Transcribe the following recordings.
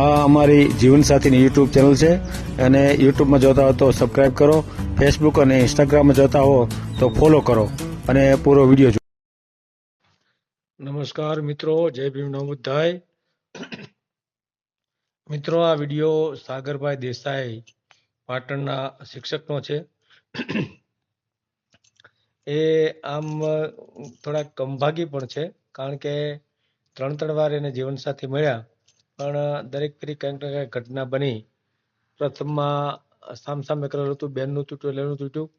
આ અમારી જીવનસાથીની YouTube channel છે. અને યુટ્યુબમાં જોતા હો તો સબસ્ક્રાઇબ કરો. ફેસબુક અને ઇન્સ્ટાગ્રામમાં જોતા હો તો ફોલો કરો. અને પૂરો વીડિયો જુઓ નમસ્કાર મિત્રો, જય ભીમ નમોદધાય મિત્રો, આ વીડિયો સાગરભાઈ દેસાઈ પાટણના શિક્ષકનો છે. એ આમ થોડાક કંભાગી પણ છે, કારણ કે ત્રણ ત્રણ વાર એને જીવનસાથી મળ્યા. પણ દરેક ફેરી કંઈક ને કંઈક ઘટના બની. પ્રથમમાં સામ સામે કરેલું હતું, બેનનું તૂટ્યું એનું તૂટ્યું.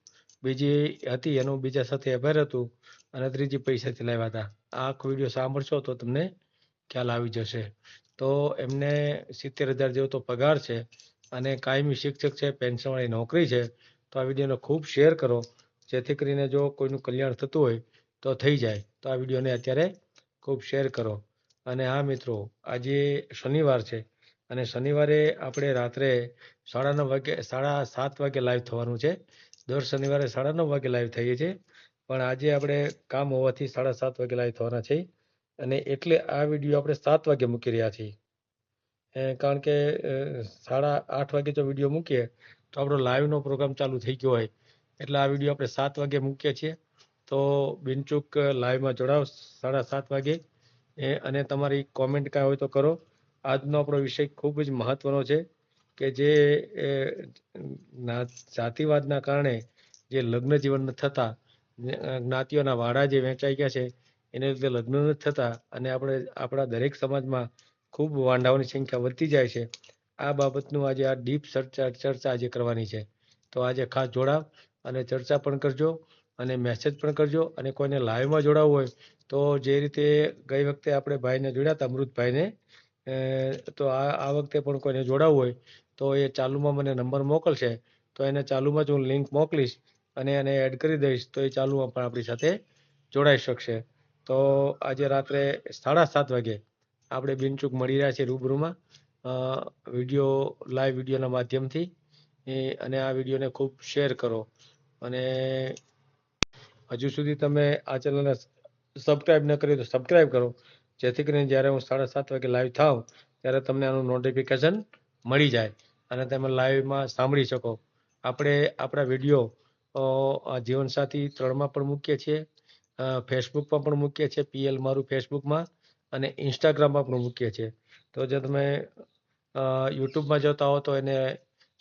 બીજી હતી, એનું બીજા સાથે અફેર હતું અને ત્રીજી પૈસાથી લાવ્યા હતા. આખો વીડિયો સાંભળશો તો તમને ખ્યાલ આવી જશે. તો એમને સિત્તેર હજાર જેવો તો પગાર છે અને કાયમી શિક્ષક છે, પેન્શનવાળી નોકરી છે. તો આ વિડીયોને ખૂબ શેર કરો. જેથી કરીને જો કોઈનું કલ્યાણ થતું હોય તો થઈ જાય. તો આ વિડીયોને અત્યારે ખૂબ શેર કરો. અને હા મિત્રો, આજે શનિવાર છે અને શનિવારે આપણે રાત્રે સાડા નવ વાગે, સાડા સાત વાગે લાઈવ થવાનું છે. દર શનિવારે સાડા નવ વાગે લાઈવ થઈએ છીએ. પણ આજે આપણે કામ હોવાથી સાડા સાત વાગે લાઈવ થવાના છે. અને એટલે આ વીડિયો આપણે સાત વાગે મૂકી રહ્યા છીએ. કારણ કે સાડા આઠ વાગે જો વીડિયો મૂકીએ, તો આપણો લાઈવનો પ્રોગ્રામ ચાલુ થઈ ગયો હોય. એટલે આ વીડિયો આપણે સાત વાગે મૂકીએ છીએ. તો બિનચૂક લાઈવમાં જોડાવ, સાડા સાત વાગે એ અને તમારી કોમેન્ટ કાંઈ હોય તો કરો. આજનો આપણો વિષય ખૂબ જ મહત્વનો છે કે જે જાતિવાદના કારણે જે લગ્ન જીવન થતા, જ્ઞાતિઓના વાડા જે વહેંચાઈ ગયા છે, એને લીધે લગ્ન નથી થતા અને આપણે, આપણા દરેક સમાજમાં ખૂબ વાંડાઓની સંખ્યા વધતી જાય છે. આ બાબતનું આજે આ ડીપ ચર્ચા ચર્ચા આજે કરવાની છે. તો આજે ખાસ જોડાવ અને ચર્ચા પણ કરજો. અને મેસેજ પણ કરજો. અને કોઈને લાઈવમાં જોડાવવું હોય, તો જે રીતે ગઈ વખતે આપણે ભાઈને જોડ્યા હતા, અમૃતભાઈને તો આ આ વખતે પણ કોઈને જોડાવવું હોય, તો એ ચાલુમાં મને નંબર મોકલશે. તો એને ચાલુમાં જ હું લિંક મોકલીશ અને એને એડ કરી દઈશ, તો એ ચાલુમાં પણ આપણી સાથે જોડાઈ શકશે. તો આજે રાત્રે સાડા સાત વાગે આપણે બિનચૂક મળી રહ્યા છીએ રૂબરૂમાં. વીડિયો લાઈવ વિડીયોના માધ્યમથી. અને આ વિડીયોને ખૂબ શેર કરો. અને હજુ સુધી તમે આ ચેનલને સબસ્ક્રાઇબ ન કરી તો સબસ્ક્રાઈબ કરો. જેથી કરીને જ્યારે હું સાડા સાત વાગે લાઈવ થાવ ત્યારે તમને આનું નોટિફિકેશન મળી જાય અને તમે લાઈવમાં સાંભળી શકો. આપણે આપણા વીડિયો જીવનસાથી ત્રણમાં પણ મૂકીએ છીએ ફેસબુકમાં પણ મૂકીએ છીએ પીએલ મારું ફેસબુકમાં અને ઇન્સ્ટાગ્રામમાં પણ મૂકીએ છીએ. તો જો તમે યુટ્યુબમાં જોતા હો તો એને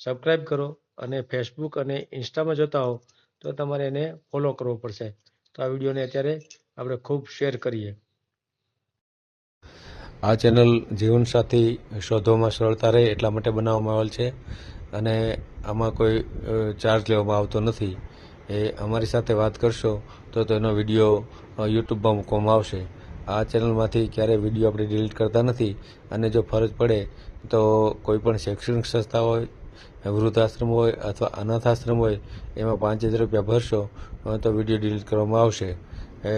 સબસ્ક્રાઈબ કરો અને ફેસબુક અને ઇન્સ્ટામાં જોતા હો તો તમારે એને ફોલો કરવો પડશે. તો આ વિડીયોને અત્યારે આપણે ખૂબ શેર કરીએ. આ ચેનલ જીવનસાથી શોધવામાં સરળતા રહે એટલા માટે બનાવવામાં આવેલ છે અને આમાં કોઈ ચાર્જ લેવામાં આવતો નથી. એ અમારી સાથે વાત કરશો તો તેનો વીડિયો યુટ્યુબમાં મૂકવામાં આવશે. આ ચેનલમાંથી ક્યારેય વીડિયો આપણે ડિલીટ કરતા નથી અને જો ફરજ પડે તો કોઈ પણ શૈક્ષણિક સંસ્થા હોય વૃદ્ધાશ્રમ હોય અથવા અનાથ આશ્રમ હોય એમાં પાંચ હજાર રૂપિયા ભરશો તો વીડિયો ડિલીટ કરવામાં આવશે. એ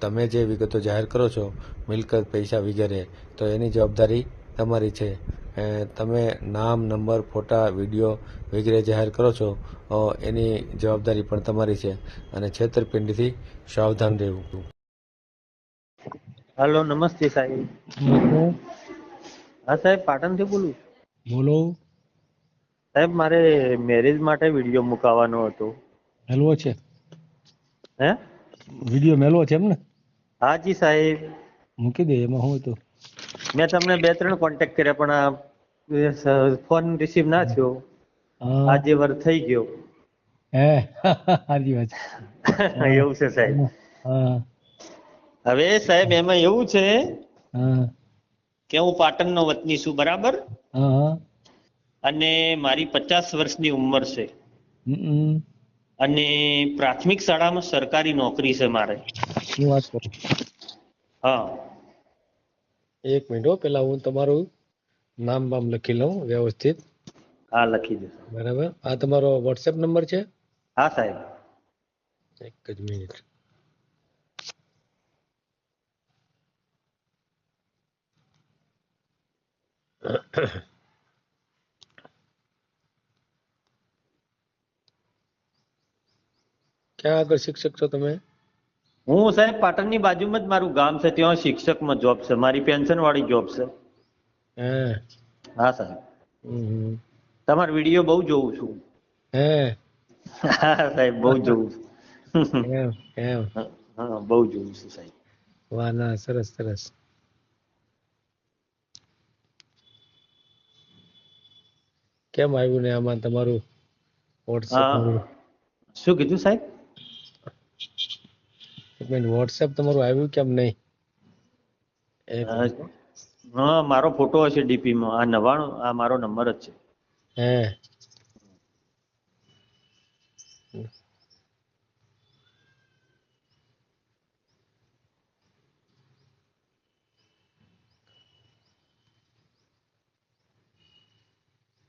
તમે જે વિગતો જાહેર કરો છો મિલકત પૈસા વગેરે તો એની જવાબદારી તમારી છે. એ તમે નામ નંબર ફોટા વીડિયો વગેરે જાહેર કરો છો એની જવાબદારી પણ તમારી છે અને છેતરપિંડીથી સાવધાન રહેવું. હાલો નમસ્તે સાહેબ. હા સાહેબ પાટણથી બોલું બોલો. સાહેબ મારે મેરેજ માટે વીડિયો મુકાવાનો હતો. મેલવો છે? હે? વીડિયો મેલવો છે એમ ને હા જી સાહેબ. મૂકી દે એમાં હું તો મેં તમને બે ત્રણ કોન્ટેક્ટ કર્યા પણ આ ફોન રિસીવ ના થયો. આજે વર થઈ ગયો. હે સાચી વાત. એવું છે સાહેબ. હા હવે સાહેબ એમાં એવું છે કે હું પાટણનો વતની છું બરાબર? હા. અને મારી પચાસ વર્ષની ઉંમર છે. હમ. અને પ્રાથમિક શાળામાં સરકારી નોકરી છે મારે. શું વાત કરું? હા. એક મિનિટ હો પેલા હું તમારું નામ બામ લખી લઉં વ્યવસ્થિત. હા લખી દો. બરાબર. આ તમારો વોટ્સએપ નંબર છે? હા સાહેબ. એક જ મિનિટ. ક્યાં આગળ શિક્ષક છો તમે? હું સાહેબ પાટણની બાજુમાં જ મારું ગામ છે ત્યાં શિક્ષકમાં જોબ છે. મારી પેન્શન વાળી જોબ છે. હે. હા સાહેબ. તમારો વીડિયો બહુ જોઉં છું. હે. હા સાહેબ બહુ જોઉં છું. એમ એમ. હા બહુ જોઉં છું સાહેબ. વાહ ના સરસ સરસ. કેમ આવ્યું ને આમાં તમારું વોટ્સએપ શું કીધું સાહેબ? વોટ્સએપ તમારું આવ્યું કેમ નહીં? એક હા મારો ફોટો હશે ડીપી માં આ નવાણું આ મારો નંબર જ છે. હે.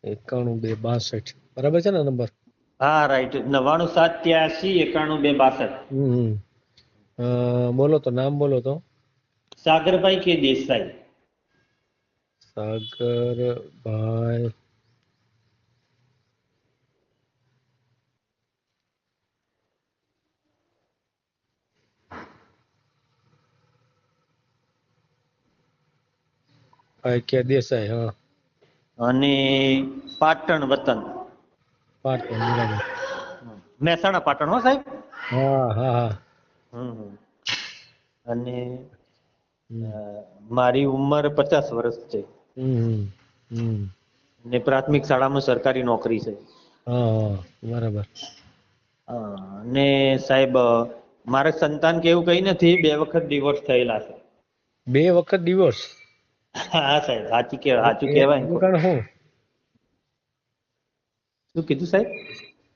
એકાણું બે બાસઠ. બરાબર છે ને નંબર? હા રાઈટ નવાણું સાત ત્યાસી એકાણું બે બાસઠ. હમ. બોલો તો નામ બોલો તો. સાગરભાઈ કે દેસાઈ. સાગરભાઈ. ભાઈ કે દેસાઈ હા. અને પાટણ વતન. પાટણ બરાબર. મહેસાણા પાટણ હો સાહેબ? હા હા હા. અને મારી ઉંમર પચાસ વર્ષ છે. ને પ્રાથમિક શાળામાં સરકારી નોકરી છે. બરાબર. ને સાહેબ મારે સંતાન કે એવું કઈ નથી બે વખત ડિવોર્સ થયેલા છે. બે વખત ડિવોર્સ હા સાહેબ સાચું કે સાચું કહેવાય. ને. કારણ શું? શું કીધું સાહેબ?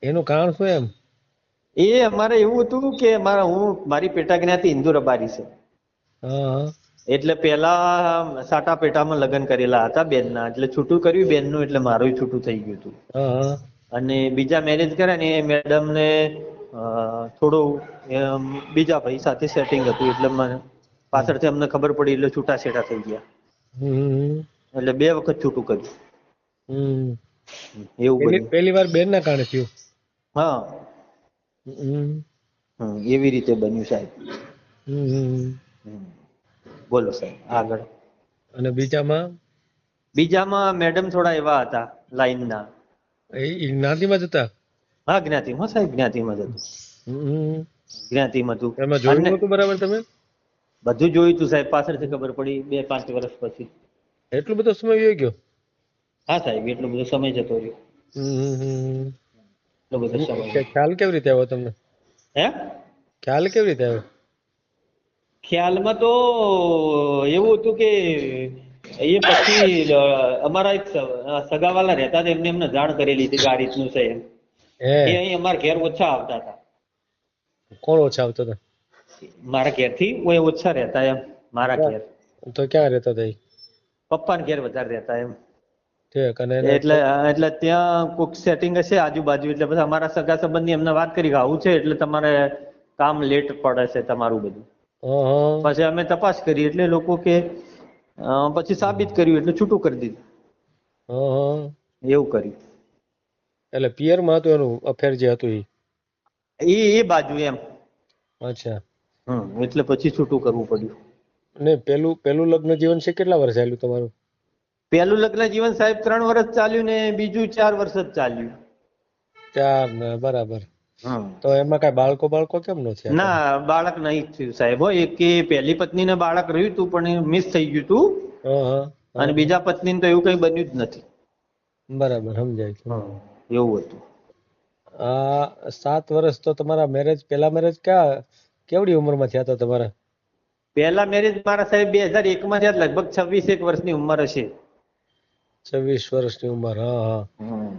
એનું કારણ શું એમ? એ અમારે એવું હતું કે મારા હું મારી પેટા જ્ઞાતિ હિન્દુ રબારી છે. એટલે પેલા સાટા પેટામાં લગ્ન કરેલા હતા બેનના એટલે છૂટું કર્યું બેનનું એટલે મારું છૂટું થઈ ગયું હતું. અને બીજા મેરેજ કર્યા ને એ મેડમ ને થોડું બીજા ભાઈ સાથે સેટિંગ હતું એટલે મને પાછળથી અમને ખબર પડી એટલે છૂટા છેટા થઈ ગયા. એટલે બે વખત છૂટું કર્યું. એવું પેલી વાર બેન ના કારણે થયું? હા. એવી રીતે બન્યું સાહેબ. બોલો સાહેબ આગળ. અને બીજામાં? બીજામાં મેડમ થોડા એવા હતા લાઈનના એ જ્ઞાતિમાં જતા હા જ્ઞાતિમાં સાહેબ જ્ઞાતિમાં જતું જ્ઞાતિમાં હતું. એમાં જોયું હતું બરાબર તમે? બધું જોયું હતું સાહેબ પાછળથી ખબર પડી બે પાંચ વર્ષ પછી. એટલો બધો સમય ગયો? હા સાહેબ એટલો બધો સમય જતો રહ્યો. હમ. એટલો બધો સમય ખ્યાલ કેવી રીતે આવ્યો તમને? હે? ખ્યાલ કેવી રીતે આવ્યો? ખ્યાલમાં તો એવું હતું કે એ પછી અમારા એક સગાવાલા રહેતા હતા એમને એમને જાણ કરેલી હતી કે આ રીતનું છે એમ. એ અહીં અમારા ઘેર ઓછા આવતા હતા. કોણ ઓછા આવતો હતા? મારા ઘેરથી ઓય ઓછા રહેતા એમ મારા ઘેર. તો ક્યાં રહેતો હતા પપ્પા પપ્પાના ઘેર વધારે રહેતા એમ. ઠીક અને એટલે એટલે ત્યાં કોઈક સેટિંગ હશે આજુબાજુ એટલે પછી અમારા સગા સંબંધી એમને વાત કરી કે આવું છે એટલે તમારે કામ લેટ પડે છે તમારું બધું. પછી અમે તપાસ કરી એટલે લોકો કે પછી સાબિત કર્યું એટલે છૂટું કરી દીધું. એવું કર્યું. એટલે પિયરમાં હતું એનું અફેર જે હતું એ એ એ બાજુ એમ. અચ્છા. હમ એટલે પછી છૂટું કરવું પડ્યું. ને પેલું પેલું લગ્ન જીવન છે કેટલા વર્ષ ચાલ્યું તમારું? પહેલું લગ્ન જીવન સાહેબ ત્રણ વર્ષ ચાલ્યું ને બીજું ચાર વર્ષ જ ચાલ્યું. ચાર ને બરાબર. તો એમાં કઈ બાળકો બાળકો કેમ નો થયા? ના બાળક નહીં થયું સાહેબ. હો એક કે પહેલી પત્નીને બાળક રહ્યું હતું પણ મિસ થઈ ગયું હતું અને બીજા પત્નીને તો એવું કઈ બન્યું જ નથી. બરાબર સમજાય છે. એવું હતું. આ સાત વર્ષ તો તમારા મેરેજ પહેલા મેરેજ ક્યાં કેવડી ઉંમરમાં થયા હતા તમારા? પહેલા મેરેજ મારા સાહેબ બે હજાર એકમાં થયા લગભગ છવ્વીસ એક વર્ષની ઉંમર હશે. છવ્વીસ વર્ષની ઉંમર હા હા.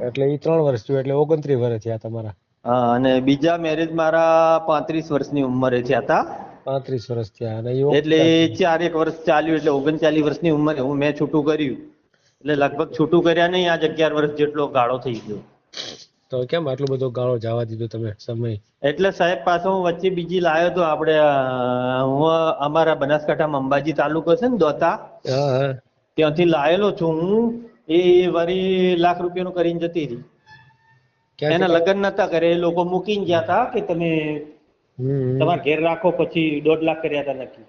એટલે એ ત્રણ વર્ષ થયું એટલે ઓગણત્રીસ વર્ષ થયા તમારા. હા અને બીજા મેરેજ મારા પાંત્રીસ વર્ષની ઉંમરે થયા હતા. પાંત્રીસ વર્ષ થયા અને એટલે ચાર એક વર્ષ ચાલ્યું એટલે ઓગણચાલીસ વર્ષની ઉંમરે હું મેં છૂટું કર્યું. એટલે લગભગ છૂટું કર્યા નહીં આજ અગિયાર વર્ષ જેટલો ગાળો થઈ ગયો. તો કેમ આટલો બધો ગાળો જવા દીધો તમે સમય? એટલે સાહેબ પાછો હું વચ્ચે બીજી લાવ્યો તો આપણે હું અમારા બનાસકાંઠામાં અંબાજી તાલુકો છે ને દોતા. ત્યાંથી લાયેલો છું હું. એ વરી લાખ રૂપિયાનું કરીને જતી હતી એના લગ્ન નતા કરે એ લોકો મૂકીને ગયા હતા કે તમે તમારા ઘેર રાખો પછી દોઢ લાખ કર્યા હતા નક્કી.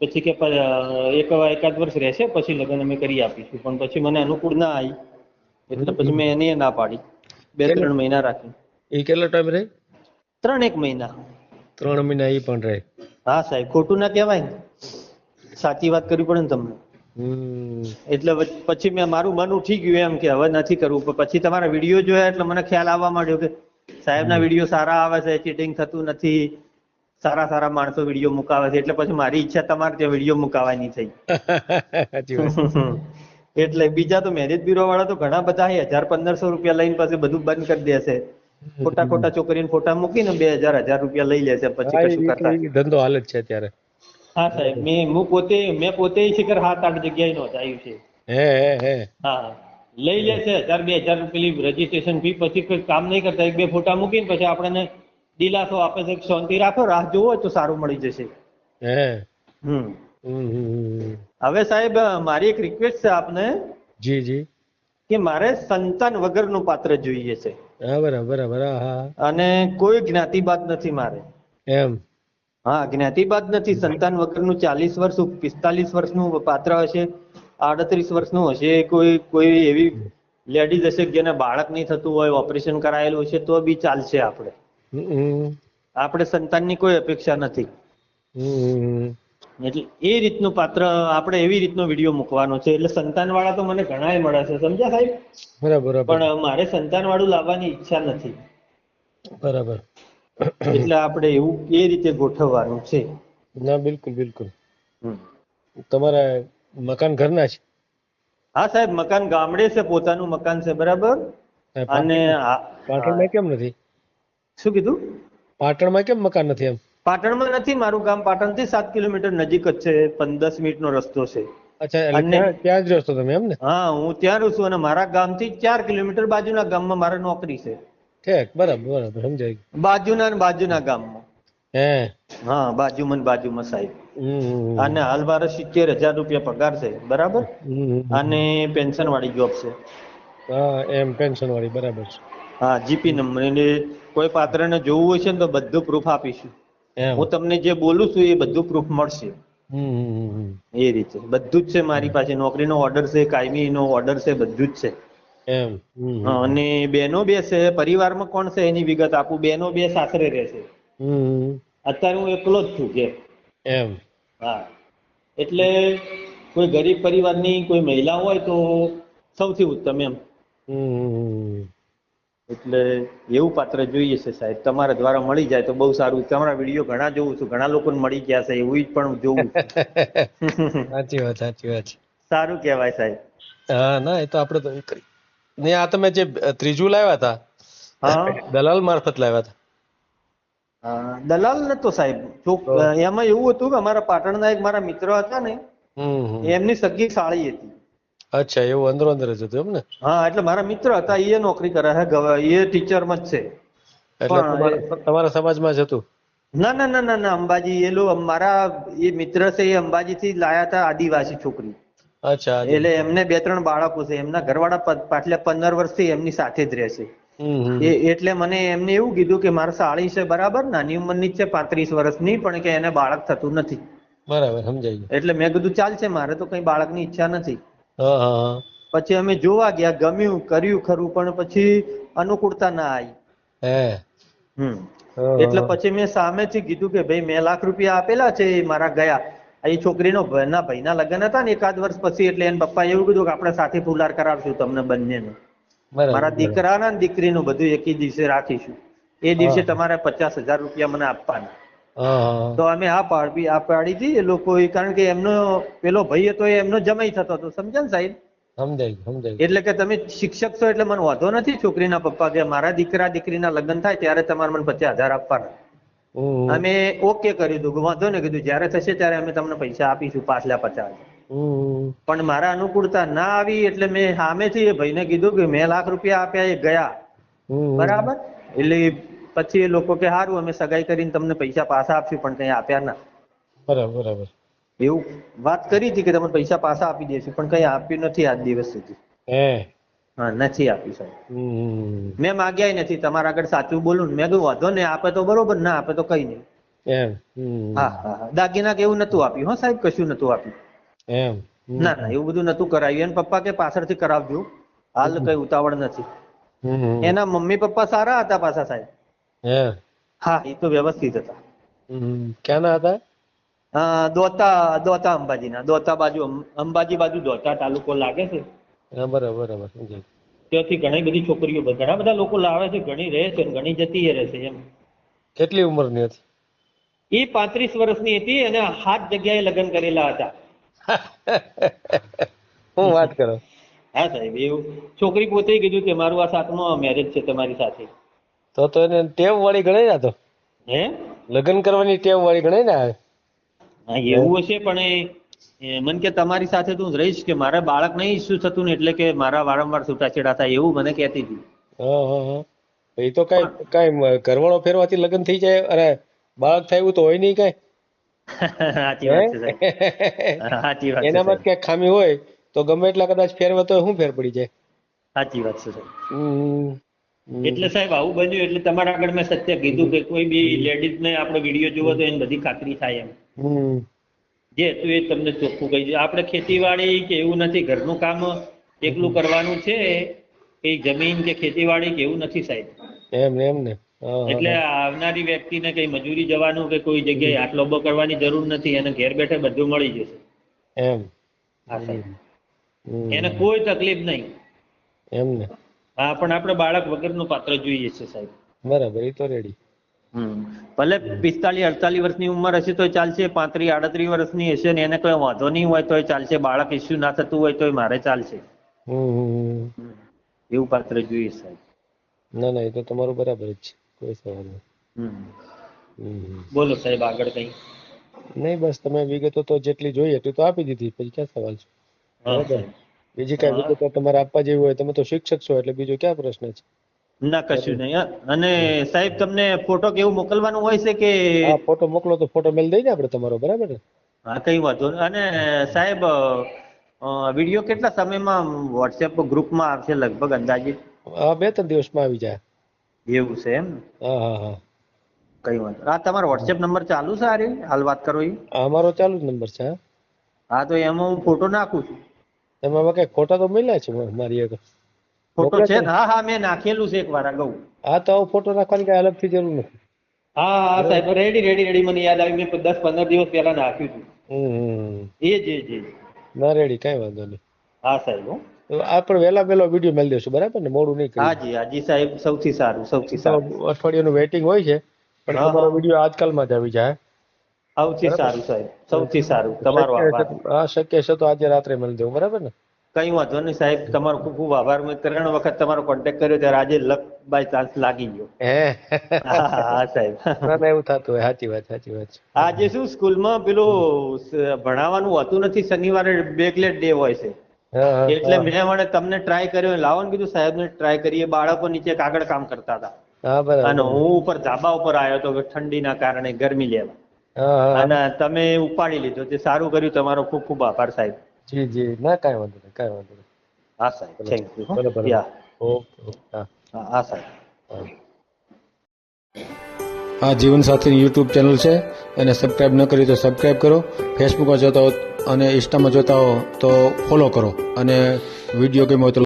પછી કે એક એકાદ વર્ષ રહેશે પછી લગ્ન અમે કરી આપીશું. પણ પછી મને અનુકૂળ ના આવી એટલે પછી મેં એને ના પાડી. બે ત્રણ મહિના રાખી. એ કેટલો ટાઈમ રહે? ત્રણ એક મહિના. ત્રણ મહિના એ પણ રહે. હા સાહેબ ખોટું ના કહેવાય સાચી વાત કરવી પડે ને તમને. એટલે પછી મેં મારું મન ઉઠી ગયું એમ કે હવે નથી કરવું. પણ પછી તમારા વીડિયો જોયા એટલે મને ખ્યાલ આવવા માંડ્યો કે સાહેબના વીડિયો સારા આવે છે ચીટિંગ થતું નથી સારા સારા માણસો વીડિયો મુકાવે છે એટલે પછી મારી ઈચ્છા તમારે ત્યાં વીડિયો મુકાવાની થઈ. એટલે બીજા તો મેરેજ બ્યુરો વાળા તો ઘણા બધા હજાર પંદરસો રૂપિયા લઈને પછી બધું બંધ કરી દેશે ખોટા ખોટા છોકરીને ફોટા મૂકીને બે હજાર હજાર રૂપિયા લઈ લેશે પછી કશું કરતા ધંધો હાલ જ છે અત્યારે. હા સાહેબ. મેં હું પોતે મેં પોતે શિખર સાત આઠ જગ્યાએ નોંધાયું છે. હે હે હે. લઈ લે છે. હજાર બે હજાર પેલી રજીસ્ટ્રેશન ફી પછી કોઈ કામ નહીં કરતા. એક બે ફોટા મૂકીને પછી આપણને દિલાસો આપે છે. શાંતિ રાખો રાહ જોવો તો સારું મળી જશે. હે. હમ. હવે સાહેબ મારી એક રિક્વેસ્ટ છે આપને. જી જી. કે મારે સંતાન વગરનું પાત્ર જોઈએ છે. બરાબર બરાબર. હા અને કોઈ જ્ઞાતિબાદ નથી મારે. એમ. હા જ્ઞાતિબાદ નથી. સંતાન વગરનું ચાલીસ વર્ષ પિસ્તાલીસ વર્ષનું પાત્ર હશે આડત્રીસ વર્ષનું હશે. કોઈ કોઈ એવી લેડીઝ હશે જેને બાળક નહીં થતું હોય ઓપરેશન કરાયેલું હશે તો બી ચાલશે આપણે. આપણે સંતાનની કોઈ અપેક્ષા નથી. એટલે એ રીતનું પાત્ર આપણે એવી રીતનો વીડિયો મૂકવાનો છે. એટલે સંતાન વાળા તો મને ઘણાય મળે છે. સમજ્યા સાહેબ? બરાબર પણ મારે સંતાન વાળું લાવવાની ઈચ્છા નથી. બરાબર. એટલે આપણે એવું એ રીતે ગોઠવવાનું છે. ના બિલકુલ બિલકુલ. તમારા મકાન ઘરના છે? હા સાહેબ મકાન ગામડે છે પોતાનું મકાન છે બરાબર? અને પાટણમાં કેમ નથી? શું કીધું? પાટણમાં કેમ મકાન નથી એમ? પાટણમાં નથી મારું ગામ પાટણથી સાત કિલોમીટર નજીક જ છે પંદર મિનિટનો રસ્તો છે. અચ્છા ત્યાં ત્યાં જ રહો છો તમે એમ ને? હા હું ત્યાં રહું છું અને મારા ગામથી ચાર કિલોમીટર બાજુના ગામમાં મારે નોકરી છે. ઠીક બરાબર બરાબર સમજાય બાજુના ને બાજુના ગામમાં. હે. હા બાજુમાં ને બાજુમાં સાહેબ. અને હાલ મારે સિત્તેર હજાર રૂપિયા પગાર છે બરાબર. અને પેન્શન વાળી જોબ છે. હા એમ પેન્શન વાળી બરાબર છે. હા જીપી નંબર એટલે કોઈ પાત્રને જોવું હોય છે ને તો બધું પ્રૂફ આપીશું. હું તમને જે બોલું છું એ બધું પ્રૂફ મળશે. એ રીતે. બધું જ છે મારી પાસે. નોકરીનો ઓર્ડર છે કાયમીનો ઓર્ડર છે બધું જ છે. એમ. અને બેનો બે છે પરિવારમાં કોણ છે એની વિગત આપું? બેનો બે સાસરે રહે છે અત્યારે હું એકલો જ છું કે એમ. હા. એટલે કોઈ ગરીબ પરિવારની કોઈ મહિલા હોય તો સૌથી ઉત્તમ એમ. હમ. એટલે એવું પાત્ર જોઈએ છે સાહેબ. તમારા દ્વારા મળી જાય તો બહુ સારું. તમારા વીડિયો ઘણા જોઉં છું. ઘણા લોકોને મળી ગયા છે એવું જ પણ જોઉં સાચી વાત સાચી વાત. સારું કહેવાય સાહેબ. હા ના એ તો આપણે તો કરી ને આ તમે જે ત્રીજું લાવ્યા હતા હા. દલાલ મારફત લાવ્યા હતા દલાલ નતો સાહેબ. એમાં એવું હતું કે અમારા પાટણના એક મારા મિત્ર હતા ને. એમની સગી સાળી હતી. અચ્છા એવું અંદરો અંદર જ હતું એમ ને? હા એટલે મારા મિત્ર હતા એ નોકરી કરે છે એ ટીચરમાં જ છે. એટલે તમારા સમાજમાં જ હતું? ના ના ના ના ના અંબાજી એ લો મારા એ મિત્ર છે એ અંબાજી થી લાયા હતા આદિવાસી છોકરી. અચ્છા એટલે એમને બે ત્રણ બાળકો છે. એમના ઘરવાળા પાછલા પંદર વર્ષથી એમની સાથે જ હમ, હમ. એટલે મને એમને એવું કીધું કે મારે સાળી છે બરાબર નાની ઉંમરની જ છે પાંત્રીસ વર્ષની પણ કે એને બાળક થતું નથી. બરાબર સમજાય એટલે મેં કીધું ચાલશે મારે તો કઈ બાળકની ઈચ્છા નથી. પછી અમે જોવા ગયા ગમ્યું કર્યું ખરું પણ પછી અનુકૂળતા ના આવી હમ. એટલે પછી મેં સામેથી કીધું કે ભાઈ મેં લાખ રૂપિયા આપેલા છે મારા ગયા. એ છોકરીનો ભાઈના ભાઈના લગ્ન હતા ને એકાદ વર્ષ પછી એટલે એના પપ્પા એવું કીધું કે આપણે સાથે ફુલાર કરાવશું તમને બંનેને. મારા દીકરાના ને દીકરીનું બધું એકી દિવસે રાખીશું. એ દિવસે તમારે પચાસ હજાર રૂપિયા મને આપવાના. તો અમે આ પાડી આ પાડી હતી એ લોકો કારણ કે એમનો પેલો ભાઈ હતો એમનો જમાઈ થતો હતો. સમજે ને સાહેબ? સમજાય સમજાય. એટલે કે તમે શિક્ષક છો એટલે મને વાંધો નથી છોકરીના પપ્પા કે મારા દીકરા દીકરીના લગ્ન થાય ત્યારે તમારે મને પચાસ હજાર આપવાના. અમે ઓકે કરી દઉં વાંધો ને કીધું. જ્યારે થશે ત્યારે અમે તમને પૈસા આપીશું પાછલા પચાસ. પણ મારા અનુકૂળતા ના આવી એટલે મેં સામેથી એ ભાઈને કીધું કે મેં લાખ રૂપિયા આપ્યા એ ગયા. બરાબર? એટલે પછી એ લોકો કે સારું અમે સગાઈ કરીને તમને પૈસા પાછા આપશું પણ કઈ આપ્યા ના. બરાબર બરાબર. એવું વાત કરી હતી કે તમને પૈસા પાછા આપી દેશું પણ કઈ આપ્યું નથી આજ દિવસ સુધી. હે નથી આપી સાહેબ મેં માગ્યા નથી તમારા આગળ સાચું બોલું મેં કહ્યું વાંધો ને આપે તો બરોબર ના આપે તો કઈ નહીં. એમ હા હા હા. દાગીના એવું નતું આપ્યું હો સાહેબ કશું નતું આપ્યું. એમ ના ના એવું બધું નતું કરાવ્યું એના પપ્પા કે પાછળથી કરાવજો. હાલ કઈ ઉતાવળ નથી. એના મમ્મી પપ્પા સારા હતા પાછા સાહેબ. હા એ તો વ્યવસ્થિત હતા. ક્યાંના હતા? દોતા દોતા અંબાજીના દોતા બાજુ અંબાજી બાજુ દોતા તાલુકો લાગે છે. હા બરાબર બરાબર સમજાય. ત્યાંથી ઘણી બધી છોકરીઓ ઘણા બધા લોકો લાવે છે ઘણી રહે છે અને ઘણી જતી રહે છે એમ. કેટલી ઉંમરની હતી? એ પાંત્રીસ વર્ષની હતી અને સાત જગ્યાએ લગ્ન કરેલા હતા. હું વાત કરો. હા સાહેબ એવું. છોકરી પોતે કીધું કે મારું આ સાતમો મેરેજ છે તમારી સાથે. તો તો એને ટેવ વાળી ગણાય ના તો? હે? લગ્ન કરવાની ટેવ વાળી ગણાય ને હા એવું હશે પણ મને કે તમારી સાથે તું રહીશ કે મારા બાળક નહીં ઈસ્યુ થતું ને એટલે કે મારા વારંવાર છૂટાછેડા થાય એવું મને કહેતી હતી. હા હા હા. એ તો કઈ કઈ ઘરવાળો ફેરવાથી લગ્ન થઈ જાય અરે બાળક થાય એવું તો હોય નહીં કઈ. સાચી વાત છે સાચી વાત એનામાં ક્યાંક ખામી હોય તો ગમે એટલા કદાચ ફેરવે તો શું ફેર પડી જાય? સાચી વાત છે સાહેબ. એટલે સાહેબ આવું બન્યું એટલે તમારા આગળ મેં સત્ય કીધું કે કોઈ બી લેડીઝ ને આપણો વીડિયો જોવો તો એની બધી ખાતરી થાય એમ. હમ. જે હતું એ તમને ચોખ્ખું કહી દઉં આપણે ખેતીવાડી કે એવું નથી ઘરનું કામ એકલું કરવાનું છે કઈ જમીન કે ખેતીવાડી કે એવું નથી સાહેબ. એમ ને એમ ને. એટલે આવનારી વ્યક્તિને કઈ મજૂરી જવાનું કે કોઈ જગ્યાએ હાથ લોબો કરવાની જરૂર નથી એને ઘેર બેઠે બધું મળી જશે. એમ. હા સાહેબ. એને કોઈ તકલીફ નહીં. એમ ને. હા પણ આપણે બાળક વગરનું પાત્ર જોઈએ છે સાહેબ. બરાબર એ તો રેડી. ભલે પિસ્તાલીસ અડતાલીસ વર્ષની ઉંમર હશે તો ચાલશે પાંત્રીસ આડત્રીસ વર્ષની હશે ને એને કોઈ વાંધો નહીં હોય તોય ચાલશે. બાળક ઇસ્યુ ના થતું હોય તોય મારે ચાલશે. એવું પાત્ર જોઈએ સાહેબ. ના ના એ તો તમારું બરાબર જ છે. કોઈ સવાલ નહીં. બોલો સાહેબ આગળ કઈ. નહીં બસ તમે વિગતો તો જેટલી જોઈએ એટલી તો આપી દીધી. પછી ક્યાં સવાલ છે? બરાબર. બીજી કઈ. વિગતો તમારે આપવા જેવી હોય તમે તો શિક્ષક છો એટલે બીજો ક્યાં પ્રશ્ન છે? ના કશું નહીં. અને સાહેબ તમને ફોટો કેવું મોકલવાનું હોય છે કે? ફોટો મોકલો તો ફોટો મેલ દે આપણે તમારો બરાબર? ને હા કઈ વાંધો નહીં. અને સાહેબ વીડિયો કેટલા સમયમાં વોટ્સએપ ગ્રુપમાં આવશે લગભગ અંદાજિત હા બે ત્રણ દિવસમાં આવી જાય. એવું છે એમ? હા હા હા. કઈ વાંધો આ તમારો વોટ્સએપ નંબર ચાલુ છે આ હાલ વાત કરો એ અમારો ચાલુ જ નંબર છે હા. તો એમાં હું ફોટો નાખું છું. એમાં કઈ ખોટા તો મળ્યા છે મારી આગળ? ફોટો છે હા હા મેં નાખેલું છે એક વાર અગાઉ હા તો આવું ફોટો નાખવાની કઈ અલગથી જરૂર નથી. હા હા સાહેબ રેડી રેડી રેડી મને યાદ આવી મેં દસ પંદર દિવસ પહેલા નાખ્યું હતું. એ જ એ જ ના રેડી કઈ વાંધો નહીં. હા સાહેબ હો. આ પણ વહેલા વહેલો વીડિયો મેળ દેશું બરાબર ને? મોડું નહીં હાજી હાજી સાહેબ સૌથી સારું સૌથી સારું. અઠવાડિયાનું વેઇટિંગ હોય છે પણ હા, તમારો હા. વીડિયો આજકાલમાં જ આવી જાય સૌથી સારું સાહેબ. સૌથી સારું. તમારો આભાર. હા શક્ય છે તો આજે રાત્રે મળી દેવું બરાબર ને? કઈ વાંધો નહીં સાહેબ તમારો ખૂબ ખૂબ આભાર. મેં ત્રણ વખત તમારો કોન્ટેક્ટ કર્યો ત્યારે આજે લક બાય ચાન્સ લાગી ગયો. હે? સાહેબ. ના ના એવું થતું હોય. સાચી વાત સાચી વાત. આજે શું સ્કૂલમાં પેલું ભણાવવાનું હોતું નથી શનિવારે બેકલેટ ડે હોય છે. એટલે મેં મને તમને ટ્રાય કર્યો લાવો ને કીધું સાહેબને ટ્રાય કરીએ બાળકો નીચે કાગળ કામ કરતા હતા. અને હું ઉપર ધાબા ઉપર આવ્યો હતો ઠંડીના કારણે ગરમી લેવા. અને તમે ઉપાડી લીધો તે સારું કર્યું. તમારો ખૂબ ખૂબ આભાર સાહેબ. જી જી. ના કાંઈ વાંધો નહીં કાંઈ વાંધો નહીં. હા સાહેબ. થેન્ક યુ ભલે ભલે ઓકે હા. સાહેબ. આ જીવનસાથીની યુટ્યુબ ચેનલ છે એને સબસ્ક્રાઇબ ન કરી તો સબસ્ક્રાઇબ કરો. ફેસબુકમાં જોતા હો અને ઇન્સ્ટામાં જોતા હો તો ફોલો કરો અને વીડિયો ગમ્યો હોય તો